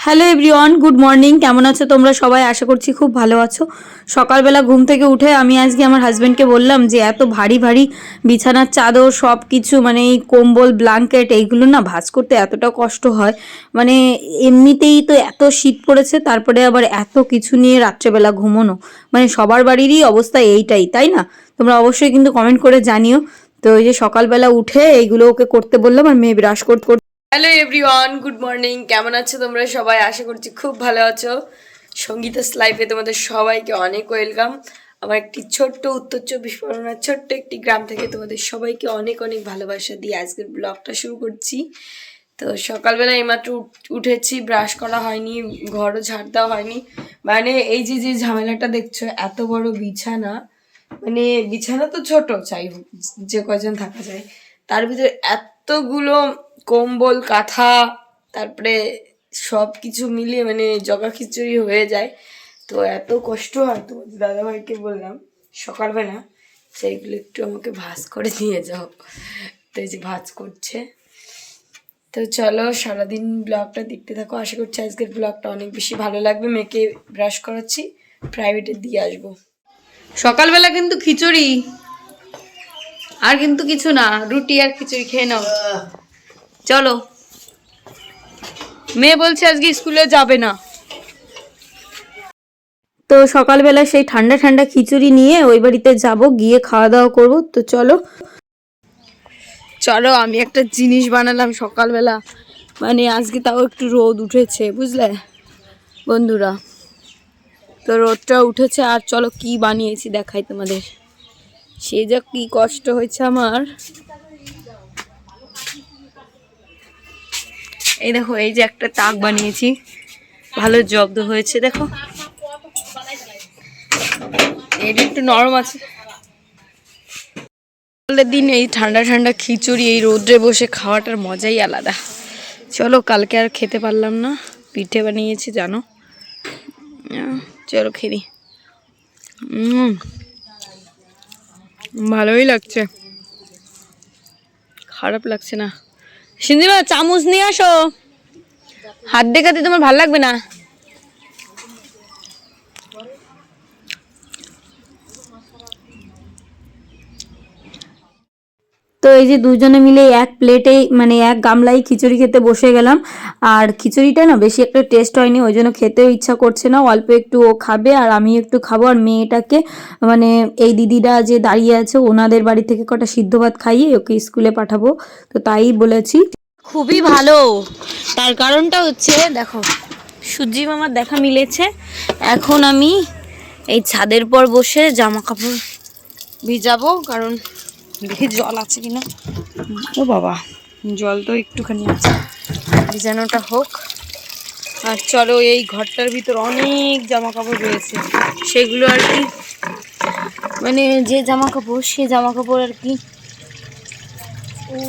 Hello everyone, good morning. কেমন আছো তোমরা সবাই? আশা করছি খুব ভালো আছো। সকালবেলা ঘুম থেকে উঠে আমি আজকে আমার হাজব্যান্ডকে বললাম যে, এত ভারী ভারী বিছানার চাদর সব কিছু মানে এই কম্বল ব্ল্যাঙ্কেট এইগুলো না ভাঁজ করতে এতটা কষ্ট হয়। মানে এমনিতেই তো এত শীত পড়েছে, তারপরে আবার এত কিছু নিয়ে রাত্রেবেলা ঘুমোনো। মানে সবার বাড়িরই অবস্থা এইটাই, তাই না? তোমরা অবশ্যই কিন্তু কমেন্ট করে জানিও। তো এই যে সকালবেলা উঠে এইগুলো ওকে করতে বললাম, আর মেয়ে ব্রাশ করতে হ্যালো এভরিওয়ান গুড মর্নিং কেমন আছো তোমরা সবাই? আশা করছি খুব ভালো আছো। সঙ্গীতাস লাইফে তোমাদের সবাইকে অনেক ওয়েলকাম আমার একটি ছোট্ট উত্তর চব্বিশ পরগনার ছোট্ট একটি গ্রাম থেকে তোমাদের সবাইকে অনেক অনেক ভালোবাসা দিয়ে আজকের ব্লগটা শুরু করছি। তো সকালবেলা এইমাত্র উঠ- উঠেছি ব্রাশ করা হয়নি, ঘরও ঝাড় দেওয়া হয়নি। মানে এই যে যে ঝামেলাটা দেখছ, এত বড় বিছানা মানে বিছানা তো ছোট চাই যে কয়জন থাকা যায়, তার ভিতরে এতগুলো কম্বল, কাঁথা, তারপরে সব কিছু মিলিয়ে মানে জগা খিচুড়ি হয়ে যায়। তো এত কষ্ট হয় তো দাদাভাইকে বললাম, সকালবেলা সেইগুলো একটু আমাকে ভাজ করে নিয়ে যাও। তো এই যে ভাজ করছে। তো চলো সারাদিন ব্লগটা দেখতে থাকো। আশা করছি আজকের ব্লগটা অনেক বেশি ভালো লাগবে। মেয়েকে ব্রাশ করাচ্ছি প্রাইভেটে দিয়ে আসব। সকালবেলা কিন্তু খিচুড়ি। আর কিন্তু কিছু না রুটি আর খিচুড়ি খেয়ে নাও। চলো। মেয়ে বলছে আজকে স্কুলে যাবে না। তো সকালবেলা সেই ঠান্ডা ঠান্ডা খিচুড়ি নিয়ে ওই বাড়িতে যাব গিয়ে খাওয়া দাওয়া করব। তো চলো। চলো আমি একটা জিনিস বানালাম সকালবেলা। মানে আজকে তাও একটু রোদ উঠেছে বুঝলে? বন্ধুরা তো রোদটা উঠেছে আর চলো কি বানিয়েছি দেখাই তোমাদের। সে যা কি কষ্ট হয়েছে আমার। এই দেখো এই যে একটা তাক বানিয়েছি। ভালো জব্দ হয়েছে দেখো। এটা একটু নরম আছে। দিন এই ঠান্ডা ঠান্ডা খিচুড়ি এই রোদ্রে বসে খাওয়াটার মজাই আলাদা। চলো কালকে আর খেতে পারলাম না। পিঠে বানিয়েছি জানো? চলো খেলি উম, ভালোই লাগছে। খারাপ লাগছে না। সিন্দিমা চামচ নিয়ে আসো। হাত দেখাতে তোমার ভালো লাগবে না। তো এই যে দুজনে মিলে এক প্লেটে মানে এক গামলাই খিচুড়ি খেতে বসে গেলাম। আর খিচুড়িটা না বেশি একটা টেস্ট হয়নি, ওই জন্য খেতেও ইচ্ছা করছে না। অল্প একটু ও খাবে আর আমি একটু খাব। আর মেয়েটাকে মানে এই দিদিরা যে দাঁড়িয়ে আছে, ওনাদের বাড়ি থেকে কটা সিদ্ধ ভাত খাইয়ে ওকে স্কুলে পাঠাবো। তো তাই বলেছি। খুবই ভালো। তার কারণটা হচ্ছে, দেখো সূর্যি মামার দেখা মিলেছে। এখন আমি এই ছাদের পর বসে জামা কাপড় ভিজাবো, কারণ দেখি জল আছে কিনা? ও বাবা, জল তো একটুখানি আছে। ভিজানোটা হোক। আর চলো, এই ঘরটার ভিতর অনেক জামা কাপড় রয়েছে। সেগুলো আর কি মানে যে জামা কাপড় সে জামা কাপড় আর কি।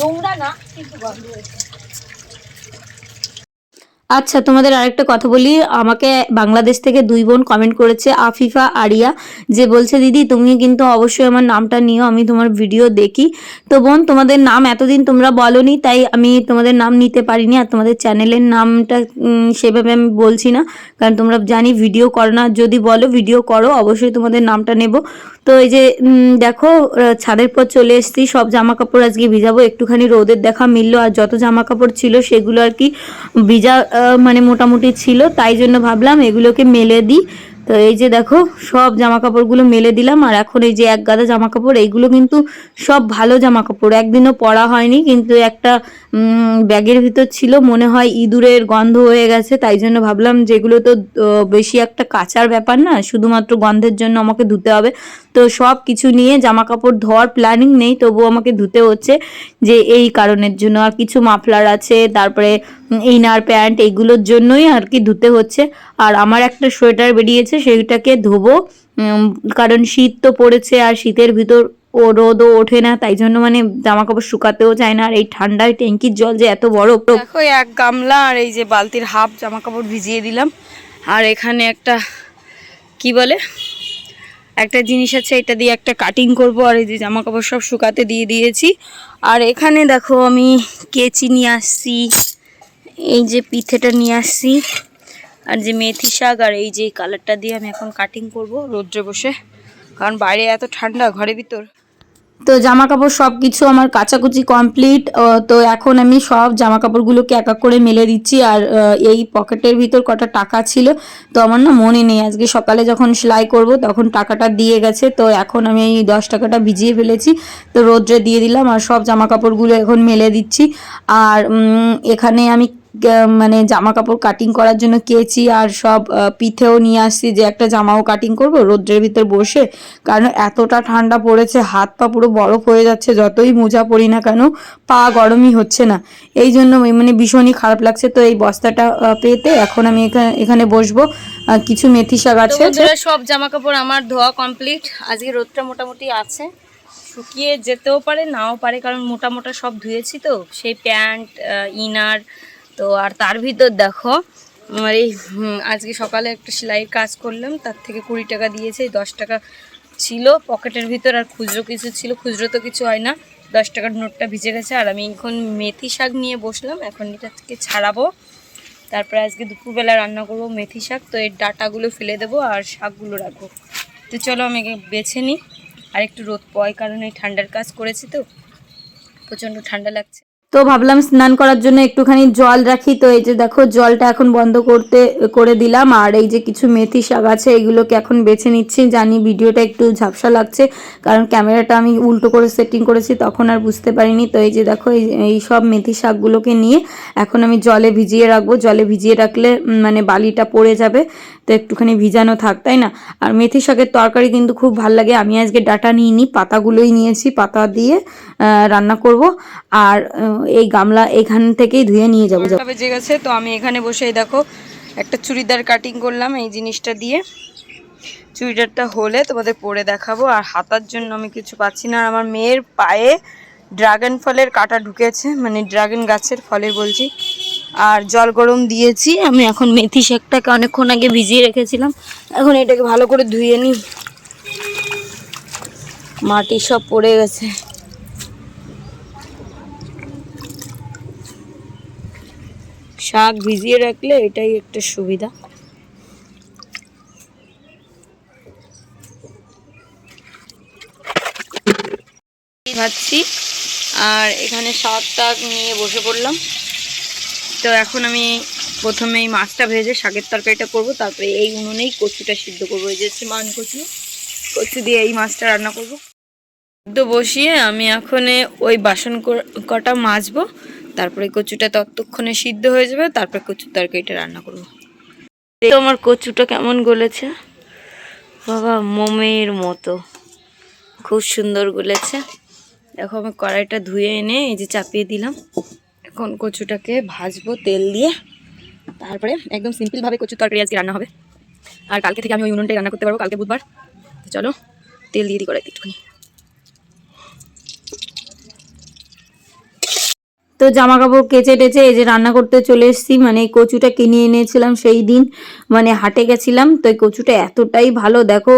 নোংরা না, কিন্তু গন্ধ হয়েছে আচ্ছা তোমাদের আরেকটা কথা বলি। আমাকে বাংলাদেশ থেকে দুই বোন কমেন্ট করেছে, আফিফা, আরিয়া, যে বলছে, দিদি, তুমি কিন্তু অবশ্যই আমার নামটা নিও, আমি তোমার ভিডিও দেখি। তো বোন, তোমাদের নাম এতদিন তোমরা বলনি, তাই আমি তোমাদের নাম নিতে পারিনি আর তোমাদের চ্যানেলের নামটা সেভাবে আমি বলছি না। কারণ তোমরা জানি ভিডিও করো না। যদি বলো ভিডিও করো, অবশ্যই তোমাদের নামটা নেব। তো এই যে দেখো ছাদের পর চলে এসেছি, সব জামা কাপড় আজকে ভিজাবো। একটুখানি রোদের দেখা মিললো, আর যত জামা কাপড় ছিল, সেগুলো আর কি ভিজা মানে মোটামুটি ছিল, তাই জন্য ভাবলাম এগুলোকে মেলে দিই। তো এই যে দেখো, সব জামা কাপড়গুলো মেলে দিলাম, আর এখন এই যে এক গাদা জামা কাপড় এইগুলো কিন্তু সব ভালো জামা কাপড় একদিনও পরা হয়নি, কিন্তু একটা ব্যাগের ভিতর ছিল, মনে হয় ইঁদুরের গন্ধ হয়ে গেছে, তাই জন্য ভাবলাম যেগুলো তো বেশি একটা কাচার ব্যাপার না, শুধুমাত্র গন্ধের জন্য আমাকে ধুতে হবে। তো সব কিছু নিয়ে জামা কাপড় ধোয়ার প্ল্যানিং নেই, তবুও আমাকে ধুতে হচ্ছে, যে এই কারণের জন্য। আর কিছু মাফলার আছে, তারপরে ইনার প্যান্ট এইগুলোর জন্যই আর কি ধুতে হচ্ছে। আর আমার একটা সোয়েটার বেরিয়েছে, সেইটাকে ধোবো। কারণ শীত তো পড়েছে আর শীতের ভিতর ও রোদও ওঠে না, তাই জন্য মানে জামা কাপড় শুকাতেও চায় না। আর এই ঠান্ডায় ট্যাঙ্কির জল যে এত বড়। দেখো, এক গামলা আর এই যে বালতির হাফ জামা কাপড় ভিজিয়ে দিলাম। আর এখানে একটা, কি বলে? একটা জিনিস আছে, এটা দিয়ে একটা কাটিং করব। আর এই যে জামা কাপড় সব শুকাতে দিয়ে দিয়েছি। আর এখানে দেখো, আমি কেচি নিয়ে আসছি। এই যে পিঠেটা নিয়ে আসছি, আর যে মেথি শাক আর এই যে কালারটা দিয়ে আমি এখন কাটিং করব রোদ্রে বসে, কারণ বাইরে এত ঠান্ডা ঘরের ভিতর। তো জামা কাপড় সব কিছু আমার কাচাকুচি কমপ্লিট তো এখন আমি সব জামা কাপড়গুলোকে এক এক করে মেলে দিচ্ছি, আর এই পকেটের ভিতর কটা টাকা ছিল, তো আমার না মনে নেই। আজকে সকালে যখন সেলাই করব তখন টাকাটা দিয়ে গেছে, তো এখন আমি এই দশ টাকাটা ভিজিয়ে ফেলেছি, তো রোদ্রে দিয়ে দিলাম, আর সব জামা কাপড়গুলো এখন মেলে দিচ্ছি। আর এখানে আমি মানে জামা কাপড় কাটিং করার জন্য কেচি আর সব পিঠেও নিয়ে আসছি যে একটা জামাও কাটিং করব রোদ্রের ভিতর বসে। কারণ এতটা ঠান্ডা পড়েছে হাত পা পুরো বরফ হয়ে যাচ্ছে যতই মোজা পরি না কেন পা গরমই হচ্ছে না। এই জন্য মানে ভীষণই খারাপ লাগছে। তো এই বস্তাটা পেতে এখন আমি এখানে এখানে বসবো। কিছু মেথি শাক আছে। সব জামা কাপড় আমার ধোয়া কমপ্লিট আজকে রোদটা মোটামুটি আছে। শুকিয়ে যেতেও পারে নাও পারে কারণ মোটা মোটা সব ধুয়েছি তো। সেই প্যান্ট ইনার তো আর তার ভিতর দেখো, আমার এই আজকে সকালে একটা সেলাইয়ের কাজ করলাম, তার থেকে কুড়ি টাকা দিয়েছে, এই দশ টাকা ছিল, পকেটের ভিতর আর খুচরো কিছু ছিল, খুচরো তো কিছু হয় না, দশ টাকার নোটটা ভিজে গেছে, আর আমি এখন মেথি শাক নিয়ে বসলাম, এখন এটাকে ছাড়াবো, তারপরে আজকে দুপুরবেলা রান্না করব মেথি শাক, তো এর ডাটাগুলো ফেলে দেবো আর শাকগুলো রাখব। তো চলো আমি বেছে নিই, আর একটু রোদ পয় কারণ ঠান্ডার কাজ করেছি তো, প্রচণ্ড ঠান্ডা লাগছে। তো ভাবলাম স্নান করার জন্য একটুখানি জল রাখি। তো এই যে দেখো, জলটা এখন বন্ধ করতে, করে দিলাম। আর এই যে কিছু মেথি শাক আছে, এগুলোকে এখন বেছে নিচ্ছি। জানি ভিডিওটা একটু ঝাপসা লাগছে, কারণ ক্যামেরাটা আমি উল্টো করে সেটিং করেছি, তখন আর বুঝতে পারিনি। তো এই যে দেখো, এই সব মেথি শাকগুলোকে নিয়ে এখন আমি জলে ভিজিয়ে রাখব। জলে ভিজিয়ে রাখলে মানে বালিটা পড়ে যাবে। তো একটুখানি ভিজানো থাক, তাই না? আর মেথি শাকের তরকারি কিন্তু খুব ভালো লাগে। আমি আজকে ডাটা নিইনি, পাতাগুলোই নিয়েছি, পাতা দিয়ে রান্না করব। আর এই গামলা এখান থেকেই ধুয়ে নিয়ে যাব। বেজে গেছে, তো আমি এখানে বসে দেখো, একটা চুড়িদার কাটিং করলাম এই জিনিসটা দিয়ে। চুড়িদারটা হলে তোমাদের পরে দেখাবো, আর হাতার জন্য আমি কিছু পাচ্ছি না। আর আমার মেয়ের পায়ে ড্রাগন ফলের কাটা ঢুকেছে মানে ড্রাগন গাছের ফলের বলছি। আর জল গরম দিয়েছি, আমি এখন মেথি শাকটাকে অনেকক্ষণ আগে ভিজিয়ে রেখেছিলাম। এখন এটাকে ভালো করে ধুয়ে নিই। মাটি সব পড়ে গেছে। শাক ভিজিয়ে রাখলে এটাই একটা সুবিধা। ভাবছি, আর এখানে শাক টাক নিয়ে বসে পড়লাম। তো এখন আমি প্রথমে এই মাছটা ভেজে শাকের তরকারিটা করব, তারপরে এই উনুনেই কচুটা সিদ্ধ করব। এই যে মান কচু কচু দিয়ে এই মাছটা রান্না করব। সিদ্ধ বসিয়ে আমি এখন ওই বাসন কটা মাজবো। তারপরে কচুটা ততক্ষণে সিদ্ধ হয়ে যাবে, তারপরে কচুর তরকারিটা রান্না করব। তো আমার কচুটা কেমন গলেছে। বাবা, মোমের মতো। খুব সুন্দর গলেছে। দেখো আমি কড়াইটা ধুয়ে এনে এই যে চাপিয়ে দিলাম। এখন কচুটাকে ভাজবো তেল দিয়ে। তারপরে একদম সিম্পলভাবে কচুর তরকারি আজকে রান্না হবে। আর কালকে থেকে আমি ওই উনুনটাই রান্না করতে পারব, কালকে বুধবার। চলো, তেল দিয়ে দিই কড়াইতে একটুখানি। তো জামা কাপড় কেচে টেচে এই যে রান্না করতে চলে এসেছি মানে কচুটা কিনে এনেছিলাম সেই দিন মানে হাটে গেছিলাম, তো এই কচুটা এতটাই ভালো, দেখো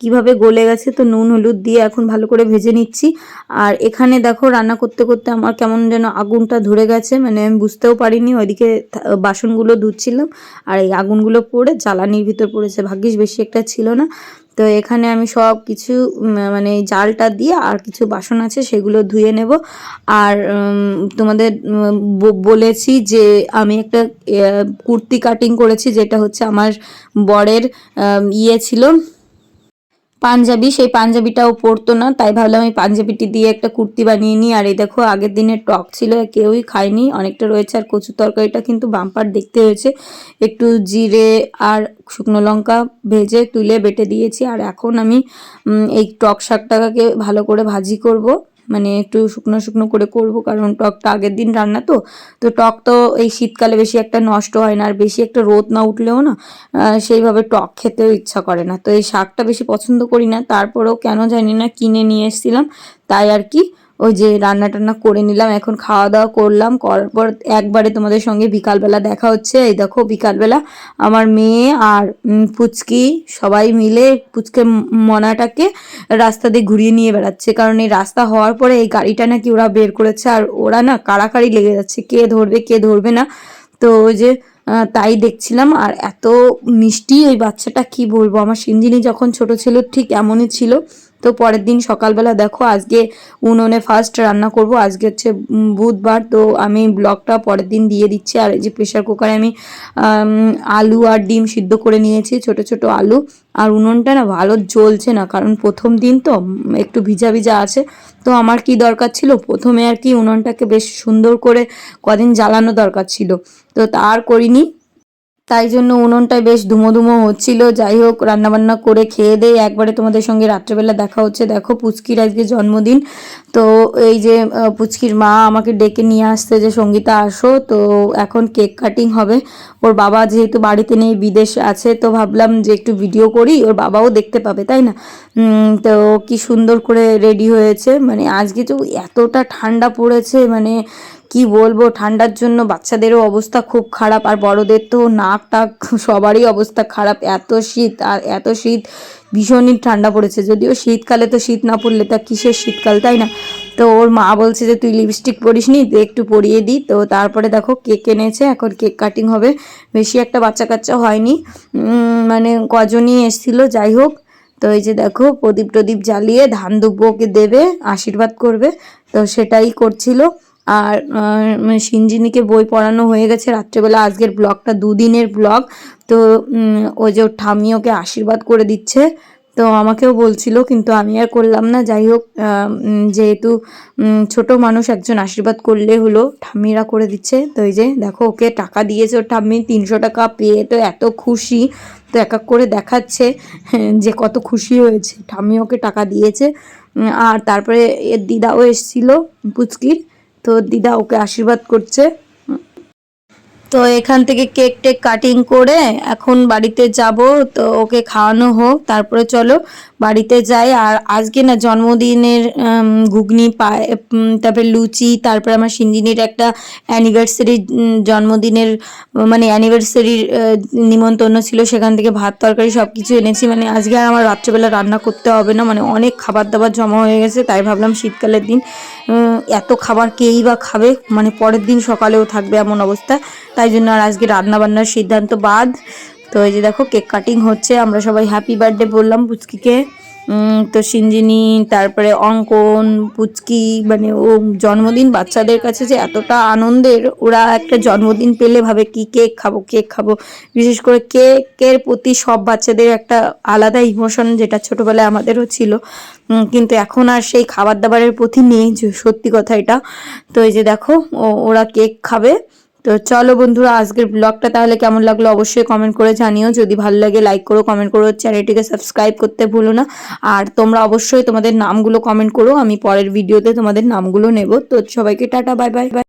কীভাবে গলে গেছে, তো নুন, হলুদ দিয়ে এখন ভালো করে ভেজে নিচ্ছি। আর এখানে দেখো রান্না করতে করতে আমার কেমন যেন আগুনটা ধরে গেছে মানে আমি বুঝতেও পারিনি, ওইদিকে বাসনগুলো ধুচ্ছিলাম, আর এই আগুনগুলো পড়ে জ্বালানির ভিতর পড়েছে, ভাগ্যিস বেশি একটা ছিল না। তো এখানে আমি সব কিছু মানে জালটা দিয়ে আর কিছু বাসন আছে সেগুলো ধুয়ে নেব। আর তোমাদের বলেছি যে আমি একটা কুর্তি কাটিং করেছি যেটা হচ্ছে আমার বরের ইয়ে ছিল। পাঞ্জাবি, সেই পাঞ্জাবিটাও পরতো না, তাই ভাবলাম এই পাঞ্জাবিটি দিয়ে একটা কুর্তি বানিয়ে নিই। আর এই দেখো, আগের দিনের টক ছিল, কেউই খায়নি, অনেকটা রয়েছে। আর কচু তরকারিটা কিন্তু বাম্পার দেখতে হয়েছে। একটু জিরে আর শুকনো লঙ্কা ভেজে তুলে বেটে দিয়েছি। আর এখন আমি এই টক শাকটাকে ভালো করে ভাজি করব। মানে একটু শুকনো শুকনো করে করব, কারণ টকটা আগের দিন রান্না তো তো টক তো এই শীতকালে বেশি একটা নষ্ট হয় না, আর বেশি একটা রোদ না উঠলেও না সেইভাবে টক খেতেও ইচ্ছা করে না। তো এই শাকটা বেশি পছন্দ করি না, তারপরেও কেন জানি না কিনে নিয়ে এসেছিলাম, তাই আর কি ওই যে রান্না টান্না করে নিলাম, এখন খাওয়া দাওয়া করলাম, করার পর একবারে তোমাদের সঙ্গে বিকালবেলা দেখা হচ্ছে। এই দেখো বিকালবেলা আমার মেয়ে আর পুচকি সবাই মিলে পুচকে মনাটাকে রাস্তা দিয়ে ঘুরিয়ে নিয়ে বেড়াচ্ছে। কারণ এই রাস্তা হওয়ার পরে এই গাড়িটা নাকি ওরা বের করেছে আর ওরা না কাড়াকাড়ি লেগে যাচ্ছে, কে ধরবে কে ধরবে না। তো ওই যে তাই দেখছিলাম আর এত মিষ্টি ওই বাচ্চাটা, কি বলব? আমার সিঞ্জিনি যখন ছোট ছিল ঠিক এমনই ছিল। তো পরের দিন সকালবেলা দেখো আজকে উনুনে ফার্স্ট রান্না করব। আজকে হচ্ছে বুধবার। তো আমি ব্লগটা পরের দিন দিয়ে দিচ্ছি। আর এই যে প্রেশার কুকারে আমি আলু আর ডিম সিদ্ধ করে নিয়েছি, ছোট ছোট আলু। আর উনুনটা না ভালো জ্বলছে না, কারণ প্রথম দিন তো একটু ভিজা ভিজা আছে। তো আমার কি দরকার ছিল? প্রথমে আর কি উনুনটাকে বেশ সুন্দর করে কদিন জ্বালানো দরকার ছিল। তো তার করিনি। তাই জন্য উনুনটায় বেশ ধুমো ধুমো হচ্ছিল। যাই হোক, রান্নাবান্না করে খেয়ে দিয়ে একবারে তোমাদের সঙ্গে রাত্রেবেলা দেখা হচ্ছে। দেখো, পুচকির আজকে জন্মদিন। তো এই যে পুচকির মা আমাকে ডেকে নিয়ে আসতে যে, সঙ্গীতা, আসো। তো এখন কেক কাটিং হবে। ওর বাবা যেহেতু বাড়িতে নেই, বিদেশ আছে, তো ভাবলাম যে একটু ভিডিও করি। ওর বাবাও দেখতে পাবে, তাই না? তো কি সুন্দর করে রেডি হয়েছে। মানে আজকে তো এতটা ঠান্ডা পড়েছে মানে কি বলব, ঠান্ডার জন্য বাচ্চাদেরও অবস্থা খুব খারাপ আর বড়দের তো নাক টাক সবারই অবস্থা খারাপ। এত শীত আর এত শীত, ভীষণই ঠান্ডা পড়েছে। যদিও শীতকালে তো শীত না পড়লে তা কিসের শীতকাল, তাই না? তো ওর মা বলছে যে, তুই লিপস্টিক পরিস নি একটু পরিয়ে দিই তো তারপরে দেখো কেক এনেছে, এখন কেক কাটিং হবে। বেশি একটা বাচ্চা কাচ্চা হয়নি। মানে কজনই এসছিল, যাই হোক। তো এই যে দেখো প্রদীপ টদীপ জ্বালিয়ে ধান দুব্বকে দেবে, আশীর্বাদ করবে। তো সেটাই করছিল। আর আহ, সিঞ্জিনিকে বই পড়ানো হয়ে গেছে রাত্রেবেলা আজকের ব্লগটা দুদিনের ব্লগ। তো ও যে ওর ঠাম্মি ওকে আশীর্বাদ করে দিচ্ছে তো আমাকেও বলছিল কিন্তু আমি আর করলাম না। যাই হোক যেহেতু ছোট মানুষ একজন আশীর্বাদ করলে হলো ঠাম্মিরা করে দিচ্ছে। তো এই যে দেখো ওকে টাকা দিয়েছে ওর ঠাম্মি তিনশো টাকা পেয়ে তো এত খুশি। তো এক এক করে দেখাচ্ছে যে কত খুশি হয়েছে। ঠাম্মি ওকে টাকা দিয়েছে আর তারপরে এর দিদাও এসেছিল পুচকির। তো দিদা ওকে আশীর্বাদ করছে। তো এখান থেকে কেক টেক কাটিং করে এখন বাড়িতে যাব, তো ওকে খাওয়ানো হোক, তারপরে চলো বাড়িতে যাই। আর আজকে না জন্মদিনের ঘুগনি পায় তারপরে লুচি, তারপরে আমার সিঞ্জিনির একটা অ্যানিভার্সারি জন্মদিনের মানে অ্যানিভার্সারির নিমন্ত্রণ ছিল, সেখান থেকে ভাত, তরকারি সব কিছু এনেছি। মানে আজকে আর আমার রাত্রেবেলা রান্না করতে হবে না মানে অনেক খাবার দাবার জমা হয়ে গেছে, তাই ভাবলাম শীতকালের দিন এত খাবার কেই বা খাবে? মানে পরের দিন সকালেও থাকবে এমন অবস্থা। তাই জন্য আর আজকে রান্না বান্নার সিদ্ধান্ত বাদ। তো এই যে দেখো, কেক কাটিং হচ্ছে, আমরা সবাই হ্যাপি বার্থডে বললাম পুচকিকে। তো সিঞ্জিনি, তারপরে অঙ্কন, পুচকি মানে ও জন্মদিন বাচ্চাদের কাছে যে এতটা আনন্দের, ওরা একটা জন্মদিন পেলে ভাবে কি কেক খাব কেক খাব। বিশেষ করে কেকের প্রতি সব বাচ্চাদের একটা আলাদা ইমোশন যেটা ছোটোবেলায় আমাদেরও ছিল। কিন্তু এখন আর সেই খাবার দাবারের প্রতি নেই সত্যি কথা এটা। তো এই যে দেখো ওরা কেক খাবে। তো চলো বন্ধুরা, আজকের ব্লগটা তাহলে কেমন লাগল অবশ্যই কমেন্ট করে জানিও। যদি ভালো লাগে লাইক করো কমেন্ট করো চ্যানেলটিকে সাবস্ক্রাইব করতে ভুলো না। আর তোমরা অবশ্যই তোমাদের নামগুলো কমেন্ট করো, আমি পরের ভিডিওতে তোমাদের নামগুলো নেব। তো সবাইকে টাটা বাই বাই বাই